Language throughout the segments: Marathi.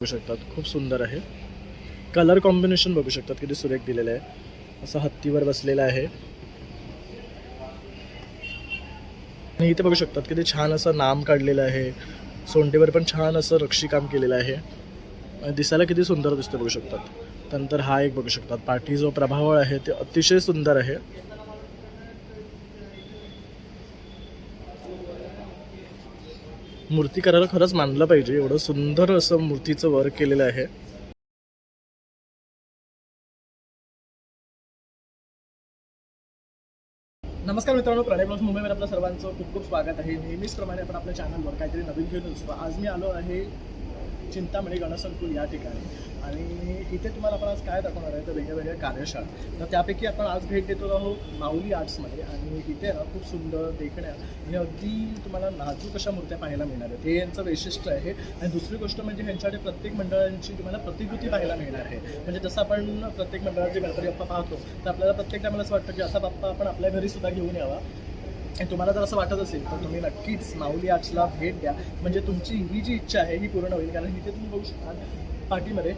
बघू शकतात. खूप सुंदर आहे. कलर कॉम्बिनेशन बघू शकतात किती सुरेख दिलेलं आहे. असं हत्तीवर बसलेलं आहे. आणि इथे बघू शकतात किती छान असं नाम काढलेलं आहे. सोंडेवर पण छान असं रक्षीकाम केलेलं आहे. दिसायला किती सुंदर दिसतं बघू शकतात. त्यानंतर हा एक बघू शकतात. पाठी जो प्रभावळ आहे ते अतिशय सुंदर आहे. मूर्ती करायला खरंच मानलं पाहिजे. एवढं सुंदर असं मूर्तीचं वर्क केलेलं आहे. नमस्कार मित्रांनो प्रणय ब्लॉग्स मुंबईमध्ये आपलं सर्वांचं खूप खूप स्वागत आहे. नेहमीच प्रमाणे आपण आपल्या चॅनलवर काहीतरी नवीन घेऊन असतो आज मी आलो आहे चिंतामणी म्हणजे गणसंकुल या ठिकाणी. आणि इथे तुम्हाला आपण आज काय दाखवणार आहे? तर वेगळ्या वेगळ्या कार्यशाळा. तर त्यापैकी आपण आज भेट देतो आहोत माऊली आर्ट्समध्ये. आणि इथे ना खूप सुंदर देखण्या आणि अगदी तुम्हाला नाजूक अशा मूर्त्या पाहायला मिळणार आहेत. हे यांचं वैशिष्ट्य आहे. आणि दुसरी गोष्ट म्हणजे ह्यांच्याकडे प्रत्येक मंडळांची तुम्हाला प्रतिकृती पाहायला मिळणार आहे. म्हणजे जसं आपण प्रत्येक मंडळाचे गणपती बाप्पा पाहतो तर आपल्याला प्रत्येक टायमाला असं वाटतं की असा बाप्पा आपण आपल्या घरी सुद्धा घेऊन यावा. आणि तुम्हाला जर असं वाटत असेल तर तुम्ही नक्कीच माऊली आर्ट्सला भेट द्या. म्हणजे तुमची ही जी इच्छा आहे ही पूर्ण होईल. कारण इथे तुम्ही बघू शकता पाठीमध्ये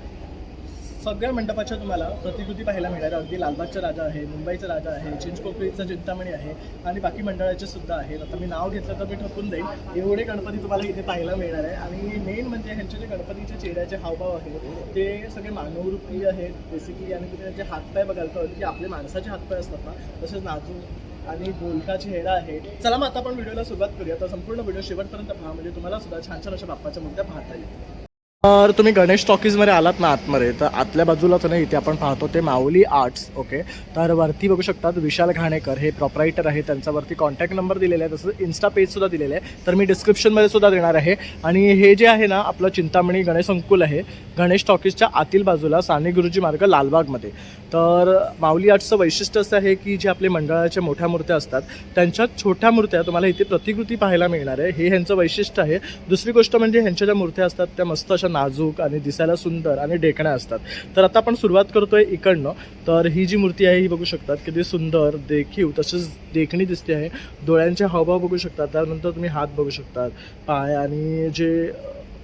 सगळ्या मंडपाच्या तुम्हाला प्रतिकृती पाहायला मिळणार अगदी लालबागचा राजा आहे मुंबईचा राजा आहे चिंचपोकळीचा चिंतामणी आहे आणि बाकी मंडळाचे सुद्धा आहेत. आता मी नाव घेतलं तर मी ठपून देईन. एवढे गणपती तुम्हाला इथे पाहायला मिळणार आहे. आणि मेन म्हणजे ह्यांचे जे गणपतीच्या चेहऱ्याचे हावभाव आहेत ते सगळे मानवरूपी आहेत. बेसिकली आणि तुम्ही त्यांचे हातपाय बघाल तर की आपले माणसाचे हातपाय असतात ना तसेच नाजूक आणि बोलका चेहरा आहे. चला मग आता आपण व्हिडिओला सुरुवात करूया. तर संपूर्ण व्हिडिओ शेवटपर्यंत पहा. म्हणजे तुम्हाला सुद्धा छान छान अशा बाप्पाच्या मुद्द्या पाहता येईल तर तुम्ही गणेश टॉकीजमध्ये आलात ना आतमध्ये तर आतल्या बाजूलाच नाही इथे आपण पाहतो ते माऊली आर्ट्स ओके तर वरती बघू शकतात विशाल घाणेकर हे प्रॉपरायटर आहे त्यांच्यावरती कॉन्टॅक्ट नंबर दिलेला आहे तसंच इन्स्टा पेजसुद्धा दिलेलं आहे तर मी डिस्क्रिप्शनमध्ये सुद्धा देणार आहे. आणि हे जे आहे ना आपलं चिंतामणी गणेश संकुल आहे गणेश टॉकीजच्या आतील बाजूला साने गुरुजी मार्ग लालबागमध्ये. तर माऊली आर्ट्सचं वैशिष्ट्य असं आहे की जे आपले मंडळाच्या मोठ्या मूर्त्या असतात त्यांच्या छोट्या मूर्त्या तुम्हाला इथे प्रतिकृती पाहायला मिळणार आहे. हे ह्यांचं वैशिष्ट्य आहे. दुसरी गोष्ट म्हणजे ह्यांच्या ज्या मूर्त्या असतात त्या मस्त अशा नाजूक आणि दिसायला सुंदर आणि डेकण्या असतात. तर आता आपण सुरुवात करतोय इकडनं. तर ही जी मूर्ती आहे ही बघू शकतात किती सुंदर देखीव तसेच देखणी दिसते आहे. डोळ्यांचे हावभाव बघू शकतात त्यानंतर तुम्ही हात बघू शकतात. पाय आणि जे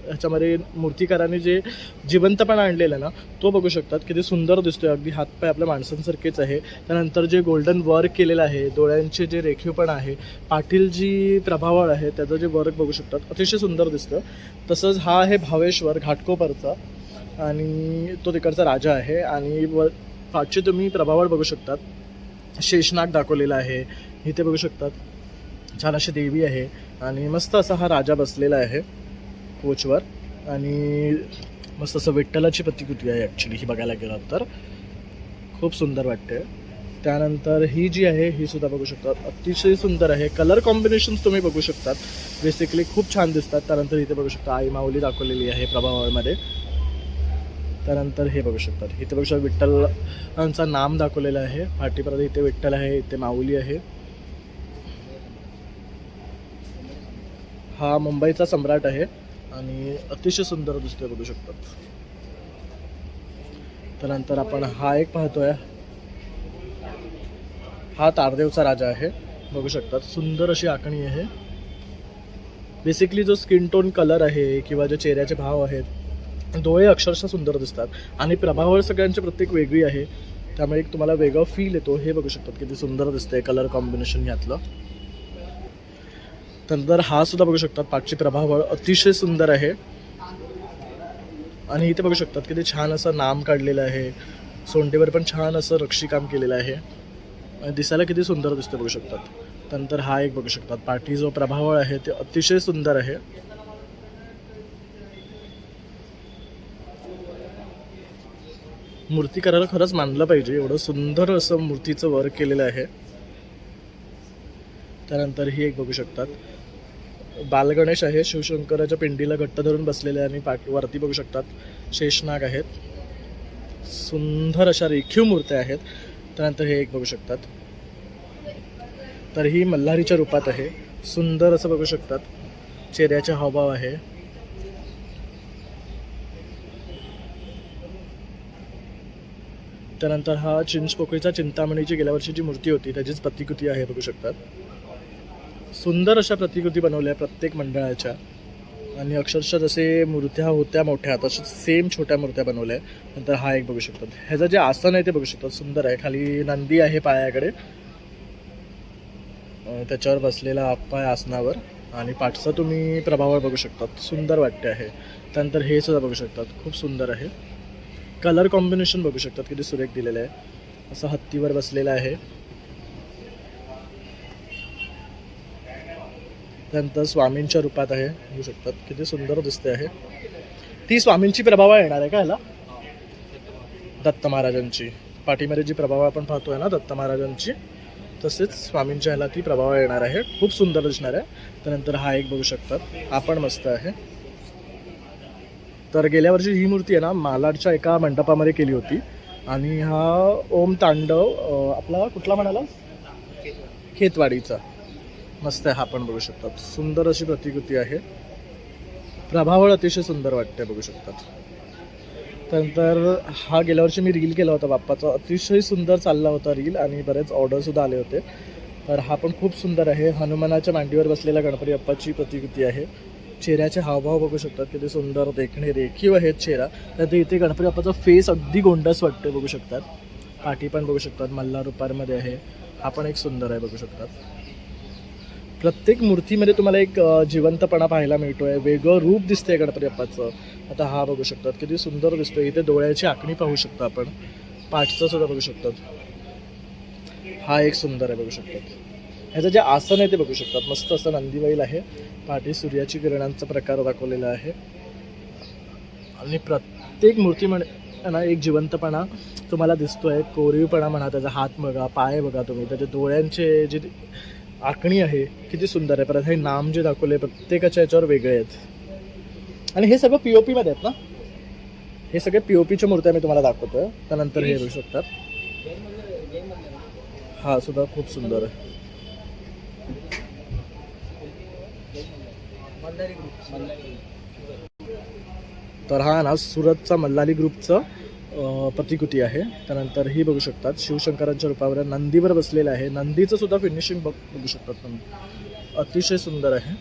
ह्याच्यामध्ये मूर्तिकाराने जे जिवंतपणा आणलेलं आहे ना तो बघू शकतात. किती सुंदर दिसतोय. अगदी हातपाय आपल्या माणसांसारखेच आहे. त्यानंतर जे गोल्डन वर्क केलेलं आहे डोळ्यांचे जे रेखीवपणा आहे पाटील जी प्रभावळ आहे त्याचं जे वर्क बघू शकतात. अतिशय सुंदर दिसतं. तसंच हा आहे भावेश्वर घाटकोपरचा. आणि तो तिकडचा राजा आहे. आणि व पाठचे तुम्ही प्रभावळ बघू शकतात. शेषनाग दाखवलेला आहे. इथे बघू शकतात. छान अशी देवी आहे. आणि मस्त असा हा राजा बसलेला आहे. कोचवर आणि मस्त असं विठ्ठलाची प्रतिकृती आहे ॲक्च्युली ही बघायला गेलं तर. खूप सुंदर वाटते त्यानंतर ही जी आहे ही सुद्धा बघू शकतात अतिशय सुंदर आहे. कलर कॉम्बिनेशन्स तुम्ही बघू शकतात. बेसिकली खूप छान दिसतात. त्यानंतर इथे बघू शकता आई माऊली दाखवलेली आहे प्रभावामध्ये. त्यानंतर हे बघू शकतात. इथे बघू शकता विठ्ठलांचा नाम दाखवलेलं आहे. पाठीपर्यंत इथे विठ्ठल आहे इथे माऊली आहे. हा मुंबईचा सम्राट आहे. आणि अतिशय सुंदर दिसतोय बघू शकतात त्यानंतर आपण हा एक पाहतोय. हा तारदेवचा राजा आहे. बघू शकतात. सुंदर अशी आखणी आहे. बेसिकली जो स्किन टोन कलर आहे किंवा जे चेहऱ्याचे भाव आहेत डोळे अक्षरशः सुंदर दिसतात. आणि प्रभावळ सगळ्यांची प्रत्येक वेगळी आहे. त्यामुळे एक तुम्हाला वेगळं फील येतो. हे बघू शकतात किती सुंदर दिसतंय कलर कॉम्बिनेशन यातलं त्यानंतर हा सुद्धा बघू शकतात पाठची प्रभावळ अतिशय सुंदर आहे. आणि इथे बघू शकतात किती छान असं नाम काढलेलं आहे. सोंडेवर पण छान असं रक्षीकाम केलेलं आहे. आणि दिसायला किती सुंदर दिसतं बघू शकतात. त्यानंतर हा एक बघू शकतात. पाठी जो प्रभावळ आहे ते अतिशय सुंदर आहे. मूर्ती करायला खरंच मानलं पाहिजे. एवढं सुंदर असं मूर्तीचं वर्क केलेलं आहे. त्यानंतर ही एक बघू शकतात. बालगणेश आहे शिवशंकराच्या पिंडीला घट्ट धरून बसलेले आणि पाठ वरती बघू शकतात. शेषनाग आहेत. सुंदर अशा रेखीव मूर्त्या आहेत. त्यानंतर हे एक बघू शकतात. तर ही मल्हारीच्या रूपात आहे. सुंदर असं बघू शकतात. चेहऱ्याचा हावभाव आहे. त्यानंतर हा चिंचपोकळीचा चिंतामणीची गेल्या वर्षी जी मूर्ती होती. त्याचीच प्रतिकृती आहे बघू शकतात. सुंदर अशा प्रतिकृती बनवल्या प्रत्येक मंडळाच्या. आणि अक्षरशः जसे मूर्त्या होत्या मोठ्या तशाच सेम छोट्या मूर्त्या बनवल्या. आहेत नंतर हा एक बघू शकतात ह्याचं जे आसन आहे ते बघू शकतात सुंदर आहे. खाली नंदी आहे पायाकडे. त्याच्यावर बसलेला आप्पा आहे आसनावर. आणि पाठचा तुम्ही प्रभावावर बघू शकतात. सुंदर वाटते आहे. त्यानंतर हे सुद्धा बघू शकतात. खूप सुंदर आहे. कलर कॉम्बिनेशन बघू शकतात. किती सुरेख दिलेलं आहे. असं हत्तीवर बसलेलं आहे. त्यानंतर स्वामींच्या रूपात आहे बघू शकतात. किती सुंदर दिसते आहे. ती स्वामींची प्रभावा येणार आहे का ह्याला दत्त महाराजांची. पाठीमध्ये जी प्रभाव आपण पाहतोय ना दत्त महाराजांची तसेच स्वामींच्या ह्याला ती प्रभाव येणार आहे. खूप सुंदर दिसणार आहे. त्यानंतर हा एक बघू शकतात. हा पण मस्त आहे. तर गेल्या वर्षी ही मूर्ती आहे ना मालाडच्या एका मंडपामध्ये केली होती. आणि हा ओम तांडव आपला कुठला म्हणाला? खेतवाडीचा मस्त आहे हा पण बघू शकतात सुंदर अशी प्रतिकृती आहे. प्रभावळ अतिशय सुंदर वाटते बघू शकतात त्यानंतर हा गेल्या वर्षी मी रील केला होता बाप्पाचा. अतिशय सुंदर चालला होता रील आणि बरेच ऑर्डरसुद्धा आले होते. तर हा पण खूप सुंदर आहे. हनुमानाच्या मांडीवर बसलेला गणपती बाप्पाची प्रतिकृती आहे. चेहऱ्याचे हावभाव बघू शकतात किती सुंदर देखणे रेखीव आहेत चेहरा. तर इथे गणपती बाप्पाचा फेस अगदी गोंडस वाटतो बघू शकतात. पाठी पण बघू शकतात मल्हार रुपारमध्ये आहे. हा पण एक सुंदर आहे बघू शकतात. प्रत्येक मूर्तीमध्ये तुम्हाला एक जिवंतपणा पाहायला मिळतोय. वेगळं रूप दिसतंय गणपती बाप्पाचं. आता हा बघू शकतात. किती सुंदर दिसतोय. इथे डोळ्याची आखणी पाहू शकतो आपण. पाठचं सुद्धा बघू शकतात. हा एक सुंदर आहे बघू शकतात. ह्याचं जे आसन आहे ते बघू शकतात. मस्त असं नंदीवाईल आहे. पाठी सूर्याची किरणांचा प्रकार दाखवलेला आहे. आणि प्रत्येक मूर्ती मूर्तीमध्ये ना एक जिवंतपणा तुम्हाला दिसतोय. कोरीवपणा म्हणा त्याचा हात बघा पाय बघा तुम्ही. त्याच्या डोळ्यांचे जे आखणी आहे किती सुंदर आहे. परत हे नाम जे दाखवले प्रत्येकाच्या याच्यावर वेगळे आहेत. आणि हे सगळं पी ओ पीमध्ये आहेत ना? हे सगळे पी ओ पीच्या मूर्त्या मी तुम्हाला दाखवतोय. त्यानंतर हे येऊ शकतात. हा सुद्धा खूप सुंदर आहे. तर हा ना सुरतचा मल्लाली ग्रुपचं प्रतिकृती आहे. त्यानंतर ही बघू शकतात. शिवशंकरांच्या रूपावर नंदीवर बसलेलं आहे. नंदीचं सुद्धा फिनिशिंग बघ बघू शकतात तुम्ही अतिशय सुंदर आहे.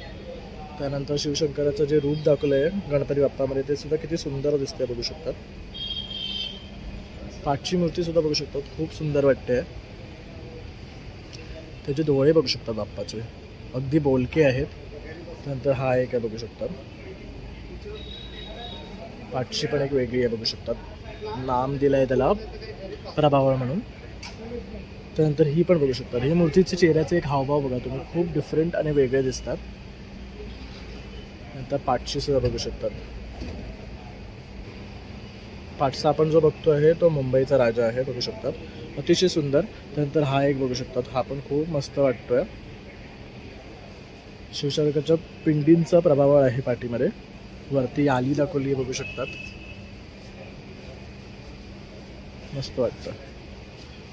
त्यानंतर शिवशंकराचं जे रूप दाखवलं आहे गणपती बाप्पामध्ये ते सुद्धा किती सुंदर दिसते बघू शकतात. पाठची मूर्ती सुद्धा बघू शकतात. खूप सुंदर वाटते त्याचे डोळे बघू शकतात बाप्पाचे. अगदी बोलके आहेत. त्यानंतर हा एक आहे बघू शकतात. पाठची पण एक वेगळी आहे बघू शकतात. नाम दिलं आहे त्याला प्रभावळ म्हणून. त्यानंतर ही पण बघू शकतात ही म्हणजे मूर्तीचे चेहऱ्याचे एक हावभाव बघा तुम्ही. खूप डिफरंट आणि वेगळे दिसतात. नंतर पाठशी सुद्धा बघू शकतात. पाठचा आपण जो बघतो आहे तो मुंबईचा राजा आहे बघू शकतात. अतिशय सुंदर. त्यानंतर हा एक बघू शकतात. हा पण खूप मस्त वाटतोय. शिवशंकरच्या पिंडींचा प्रभाव आहे पाठीमध्ये वरती आली दाखवली बघू शकतात. मस्त वाटतं.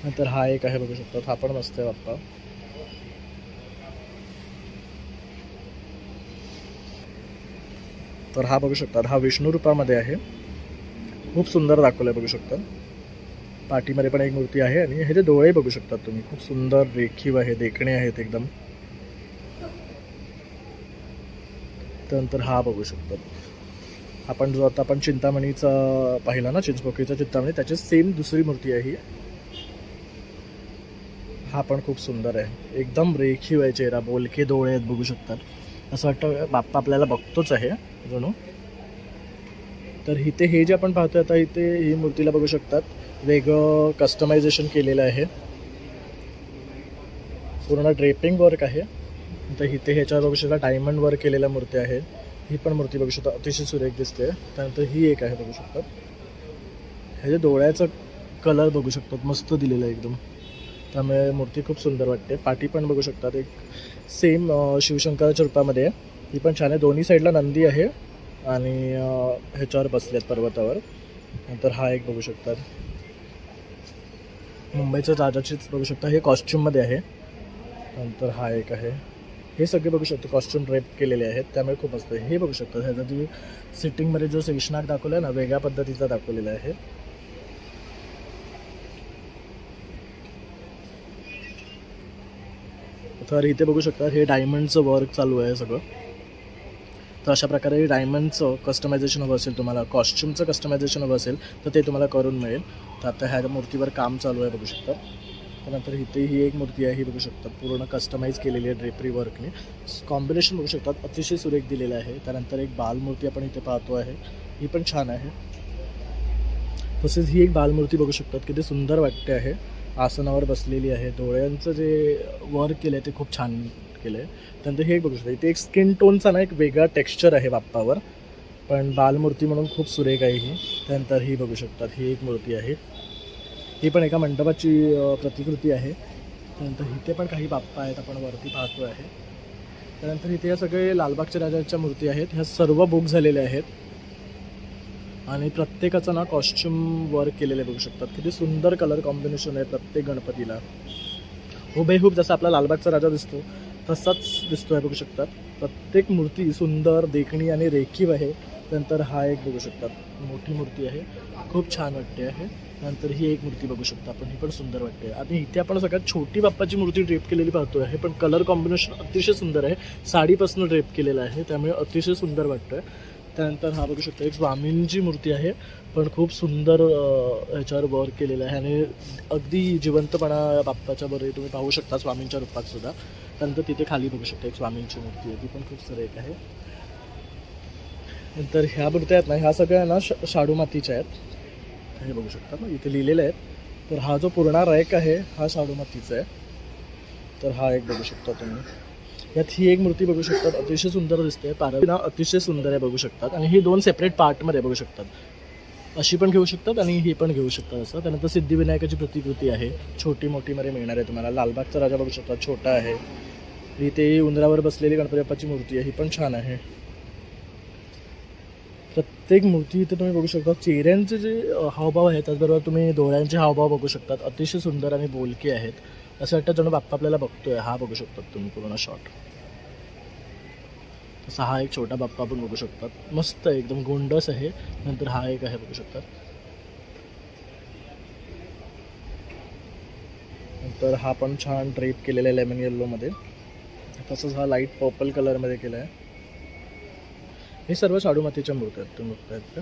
नंतर हा एक आहे बघू शकतात हा पण मस्त आहे बाप्पा तर हा बघू शकतात. हा विष्णू रूपामध्ये आहे. खूप सुंदर दाखवलं आहे बघू शकतात. पाठीमध्ये पण एक मूर्ती आहे आणि ह्याचे डोळे बघू शकतात तुम्ही. खूप सुंदर रेखीव आहे देखणे आहेत एकदम. त्यानंतर हा बघू शकतात. आपण जो आता आपण चिंतामणीचा पाहिला ना चिंचपोकळीचा चिंतामणी त्याची सेम दुसरी मूर्ती आहे ही. हा पण खूप सुंदर आहे. एकदम रेखीव आहे चेहरा बोलके डोळे आहेत बघू शकतात. असं वाटतं बाप्पा आपल्याला बघतोच आहे जणू. तर इथे हे जे आपण पाहतोय आता इथे ही मूर्तीला बघू शकतात. वेगळं कस्टमायझेशन केलेलं आहे. पूर्ण ड्रेपिंग वर्क आहे. तर इथे ह्याच्यावर बघू शकता डायमंड वर्क केलेल्या मूर्ती आहे ही पण मूर्ती बघू शकता. अतिशय सुरेख दिसते. त्यानंतर ही एक आहे बघू शकतात ह्याच्या डोळ्याचा कलर बघू शकतात मस्त दिलेलं आहे एकदम. त्यामुळे मूर्ती खूप सुंदर वाटते. पाठी पण बघू शकतात. एक सेम शिवशंकराच्या रूपामध्ये आहे ही पण छान आहे. दोन्ही साईडला नंदी आहे आणि ह्याच्यावर बसल्यात पर्वतावर. नंतर हा एक बघू शकतात. मुंबईचं राजाचीच बघू शकता. हे कॉस्ट्युममध्ये आहे. नंतर हा एक आहे. हे सगळे बघू शकतो कॉस्ट्युम ड्रेप केलेले आहेत त्यामुळे खूप मस्त हे बघू शकतो ह्याचा जी सिटिंगमध्ये जो शेषनाग दाखवला आहे ना वेगळ्या पद्धतीचा दाखवलेला आहे. तर इथे बघू शकता हे डायमंडचं वर्क चालू आहे सगळं. तर अशा प्रकारे डायमंडचं कस्टमायझेशन हवं असेल तुम्हाला कॉस्ट्युमचं कस्टमायझेशन हवं असेल तर ते तुम्हाला करून मिळेल. तर आता ह्या मूर्तीवर काम चालू आहे बघू शकता. त्यानंतर इथे ही एक मूर्ती आहे ही बघू शकता. पूर्ण कस्टमाइज केलेली आहे ड्रेपरी वर्कने कॉम्बिनेशन बघू शकतात अतिशय सुरेख दिलेलं आहे. त्यानंतर एक बालमूर्ती आपण इथे पाहतो आहे. ही पण छान आहे. तसेच ही एक बालमूर्ती बघू शकतात. किती सुंदर वाटते आहे. आसनावर बसलेली आहे. डोळ्यांचं जे वर्क केलं आहे ते खूप छान केलं आहे त्यानंतर हे एक बघू शकता. इथे एक स्किन टोनचा ना एक वेगळा टेक्स्चर आहे बाप्पावर पण बालमूर्ती म्हणून खूप सुरेख आहे ही. त्यानंतर ही बघू शकतात. ही एक मूर्ती आहे. ही पण एका मंडपाची प्रतिकृती आहे. त्यानंतर इथे पण काही बाप्पा आहेत आपण वरती पाहतो आहे. त्यानंतर इथे या सगळे लालबागच्या राजाच्या मूर्ती आहेत. ह्या सर्व बुक झालेल्या आहेत. आणि प्रत्येकाचं ना कॉस्च्युम वर्क केलेले बघू शकतात. किती सुंदर कलर कॉम्बिनेशन आहे प्रत्येक गणपतीला. हुबेहूब जसा आपला लालबागचा राजा दिसतो तसाच दिसतोय बघू शकतात. प्रत्येक मूर्ती सुंदर देखणी आणि रेखीव आहे. त्यानंतर हा एक बघू शकतात. मोठी मूर्ती आहे. खूप छान वाटते आहे. नंतर ही एक मूर्ती बघू शकता आपण ही पण सुंदर वाटते. आणि इथे आपण सगळ्यात छोटी बाप्पाची मूर्ती ड्रेप केलेली पाहतो आहे पण कलर कॉम्बिनेशन अतिशय सुंदर आहे. साडीपासून ड्रेप केलेलं आहे त्यामुळे अतिशय सुंदर वाटतं त्यानंतर हा बघू शकता एक स्वामींची मूर्ती आहे पण खूप सुंदर ह्याच्यावर वर्क केलेलं आहे. आणि अगदी जिवंतपणा बाप्पाच्या बरे तुम्ही पाहू शकता स्वामींच्या रूपात सुद्धा. त्यानंतर तिथे खाली बघू शकता एक स्वामींची मूर्ती आहे ती पण खूप सुरेख आहे. नंतर ह्या मूर्त्या आहेत ना ह्या सगळ्या ना श शाडू मातीच्या आहेत. हे बघू शकता ना इथे लिहिलेलं आहे. तर हा जो पूर्ण रॅक आहे हा साडू मातीचा आहे. तर हा एक बघू शकता तुम्ही. यात ही एक मूर्ती बघू शकतात. अतिशय सुंदर दिसते. पारवीना अतिशय सुंदर आहे बघू शकतात. आणि ही दोन सेपरेट पार्टमध्ये बघू शकतात. अशी पण घेऊ शकतात आणि ही पण घेऊ शकतात असं. त्यानंतर सिद्धिविनायकाची प्रतिकृती आहे. छोटी मोठीमध्ये मिळणार आहे तुम्हाला. लालबागचा राजा बघू शकता छोटा आहे. इथे उंदरावर बसलेली गणपती बाप्पाची मूर्ती आहे. ही पण छान आहे. प्रत्येक मूर्ती इथे तुम्ही बघू शकता. चेहऱ्यांचे जे हावभाव आहेत त्याचबरोबर तुम्ही डोळ्यांचे हावभाव बघू शकतात. अतिशय सुंदर आणि बोलके आहेत. असं वाटतं जणू बाप्पा आपल्याला बघतोय. हा बघू शकतात तुम्ही पूर्ण शॉट तसा हा एक छोटा बाप्पा आपण बघू शकतात. मस्त आहे एकदम गोंडस आहे. नंतर हा एक आहे बघू शकतात. नंतर हा पण छान ड्रेप केलेला आहे लेमन येल्लोमध्ये तसंच हा लाइट पर्पल कलरमध्ये केला आहे हे सर्व शाडू मातीच्या मूर्त आहेत तुम्ही बघतायत का?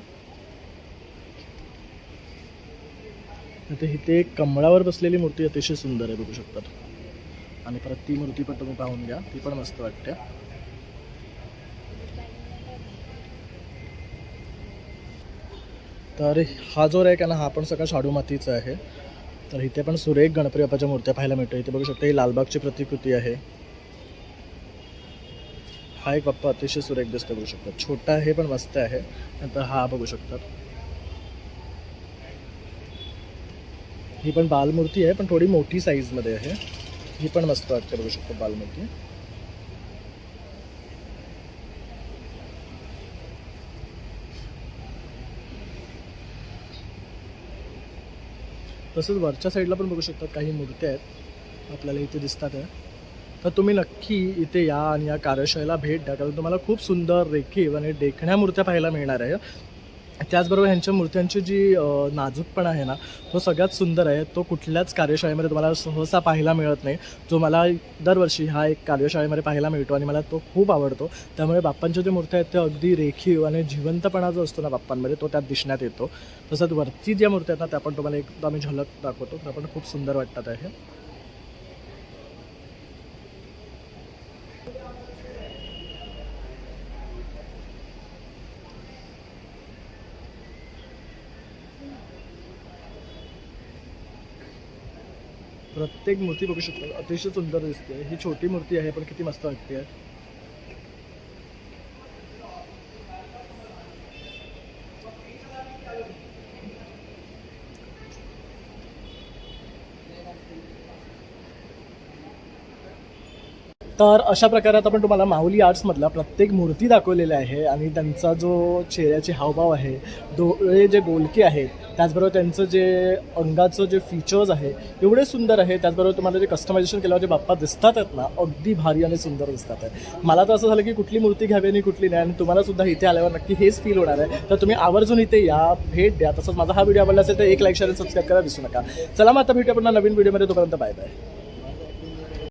आता इथे एक कमळावर बसलेली मूर्ती अतिशय सुंदर आहे बघू शकतात. आणि परत ती मूर्ती पण तुम्ही पाहून घ्या ती पण मस्त वाटते. तर हा जो रॅक आहे ना हा पण सगळा शाडू मातीचा आहे. तर इथे पण सुरेख गणपती बाप्पाच्या मूर्त्या पाहायला मिळतो इथे बघू शकता ही लालबागची प्रतिकृती आहे. हा एक पप्पा अतिशय सुरेख दिसतो बघू शकतात छोटा आहे पण मस्त आहे. नंतर हा बघू शकतात ही पण बालमूर्ती आहे पण थोडी मोठी साईजमध्ये आहे. ही पण मस्त वाटते बघू शकतो बालमूर्ती. तसंच वरच्या साईडला पण बघू शकतात काही मूर्त्या आहेत. आपल्याला इथे दिसतात. आहे तर तुम्ही नक्की इथे या आणि या कार्यशाळेला भेट द्या. कारण तुम्हाला खूप सुंदर रेखीव आणि देखण्या मूर्त्या पाहायला मिळणार आहे. त्याचबरोबर ह्यांच्या मूर्त्यांची जी नाजूकपणा आहे ना तो सगळ्यात सुंदर आहे. तो कुठल्याच कार्यशाळेमध्ये तुम्हाला सहसा पाहायला मिळत नाही. जो मला दरवर्षी हा एक कार्यशाळेमध्ये पाहायला मिळतो आणि मला तो खूप आवडतो. त्यामुळे बाप्पांच्या ज्या मूर्त्या आहेत त्या अगदी रेखीव आणि जिवंतपणा जो असतो ना बाप्पांमध्ये तो त्यात दिसण्यात येतो. तसंच वरती ज्या मूर्त्या आहेत ना त्या पण तुम्हाला एकदा आम्ही झलक दाखवतो. त्या पण खूप सुंदर वाटतात आहे. प्रत्येक मूर्ती बघू शकतो. अतिशय सुंदर दिसते. ही छोटी मूर्ती आहे पण किती मस्त वाटते तर अशा प्रकारे आता आपण तुम्हाला माऊली आर्ट्समधला प्रत्येक मूर्ती दाखवलेल्या आहे आणि त्यांचा जो चेहऱ्याचे हावभाव आहे डोळे जे बोलके आहेत त्याचबरोबर त्यांचं जे अंगाचं जे फीचर्स आहे एवढे सुंदर आहे. त्याचबरोबर तुम्हाला जे कस्टमायझेशन केल्यावर जे बाप्पा दिसतात आहेत ना अगदी भारी आणि सुंदर दिसतात आहे मला तर असं झालं की कुठली मूर्ती घ्यावी आणि कुठली नाही आणि तुम्हाला सुद्धा इथे आल्यावर नक्की हेच फील होणार आहे. तर तुम्ही आवर्जून इथे या भेट द्या. तसंच माझा हा व्हिडिओ आवडला असेल तर एक लाईक शेअर सबस्क्राईब करा विसरू नका. चला मग आता भेटू आपण नवीन व्हिडिओमध्ये तोपर्यंत बाय बाय